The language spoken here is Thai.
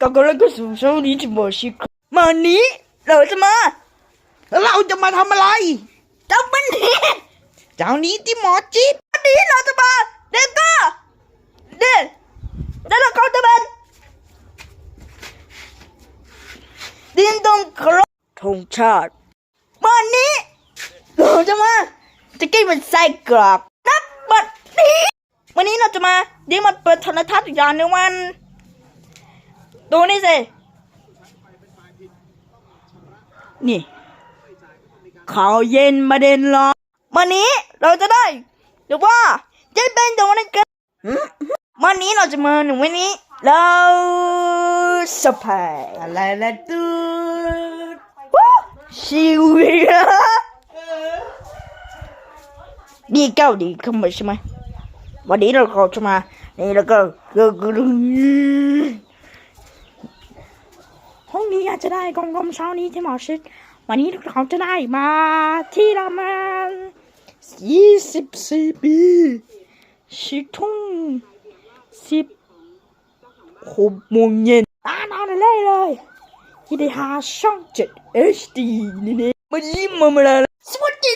ก็กำลังก็สู่ช่วงนี้จะบอกชิคมานี้เราจะมา แล้วเราจะมาทำอะไรเจ้าบันนี้เจ้านี้ที่หมอจิบวันนี้เราจะมาเด็กก็เด็กแล้วเราก็จะเป็นดินตรงครบธงชาติวันนี้เราจะมาจะกินเป็นไส้กรอกนับบัดนี้วันนี้เราจะมาเดี๋ยวมาเปิดโทรทัศน์อีกอย่างหนึงวัน ดูนี่สิ นี่ข่าวเย็นมาเด่นร้อนวันนี้เราจะได้หรือว่าจะเป็นตัวนี้กันวันนี้เราจะมาหนึ่งวันนี้ เราสะพายอะไรละตูดชิวิตดีเก้าดีขึ้นมาใช่ไหมวันนี้เราก็จะมา นี่แล้วก็ก็ก็ห้อ งนี้อาจจะได้กองกลมเช้านี้ที่หมอชิด วันนี้เขาจะได้มาที่ประมาณยี่สิบสี่ปีชิทุ่งสิบหกโมงเย็นตานอนเลยเลยที่ได้หาช่องเจ็ด HD นี่นี่มายิ้มมามาเลยสวัสดี